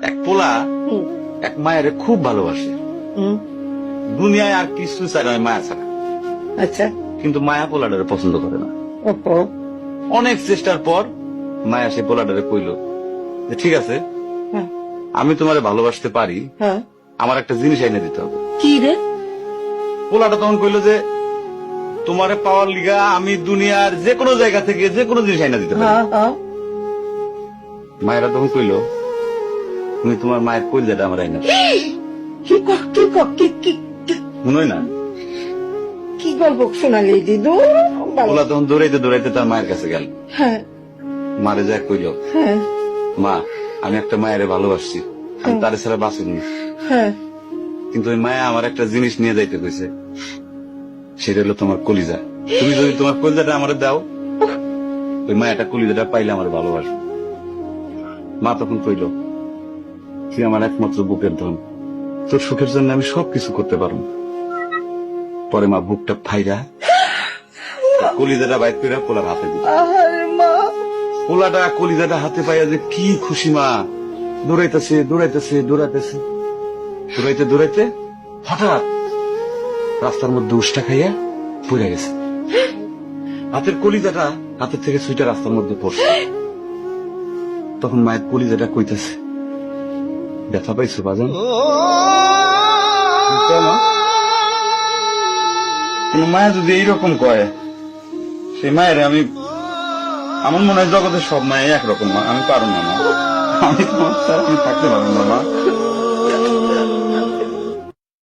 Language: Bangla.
এক পোলা এক মায়ের খুব ভালোবাসে। দুনিয়ায় আর কিছু চাই না মায়া ছাড়া। আচ্ছা। কিন্তু মায়া পোলাডারে পছন্দ করে না। অনেক চেষ্টার পর মায়া সে পোলাডারে কইল যে ঠিক আছে হ্যাঁ, আমি তোমারে ভালোবাসতে পারি হ্যাঁ। আমার একটা জিনিস এনে দিতে হবে। কি রে? পোলাটা তখন কইল যে তোমারে পাওয়ার লিগা আমি দুনিয়ার যে কোনো জায়গা থেকে যে কোনো জিনিস এনে দিতে পারি। হ্যাঁ। মায়েরা তখন কইল তুমি তোমার মায়ের কইলজাটা আমার আইনা কি- না। কি গল্প শোনালি দিদু? পোলা তখন দৌড়াইতে দৌড়াইতে তার মায়ের কাছে গেল। হ্যাঁ। মারে যায় কইল। হ্যাঁ। মা আমি একটা মায়ের ভালোবাসছি। আমি তার ছাড়া বাঁচিনি। হ্যাঁ। কিন্তু ওই মায়া আমার একটা জিনিস নিয়ে যাইতে কইছে। সেটা হলো তোমার কলিজা। তুমি যদি তোমার কলিজাটা আমার দাও ওই মায়াটা কলিজাটা পাইলে আমার ভালোবাসবে। মা তখন কইল তুই আমার একমাত্র বুকের ধন। তোর সুখের জন্য আমি সবকিছু করতে পারব। পরে মা বুকটা ফাইরা কলিজাটা বাইর করে পোলার হাতে দিল। পোলাটা কলিজাটা হাতে পাইয়া যে কি খুশি মা। দৌড়াইতেছে দৌড়াইতেছে দৌড়াইতেছে। দৌড়াইতে দৌড়াইতে হঠাৎ রাস্তার মধ্যে উষ্টা খাইয়া পড়ে গেছে। হাতের কলিজাটা হাতের থেকে সুইটা রাস্তার মধ্যে পড়ছে। তখন মায়ের কলিজাটা কইতেছে ব্যথা পাইছো বাজান? কেন? কোন মায়া যদি এইরকম কয় সেই মায়ের আমি আমার মনে হয় জগতের সব মায়ের একরকম মা আমি পারো না মা। আমি তোমার থাকতে পারব না মা।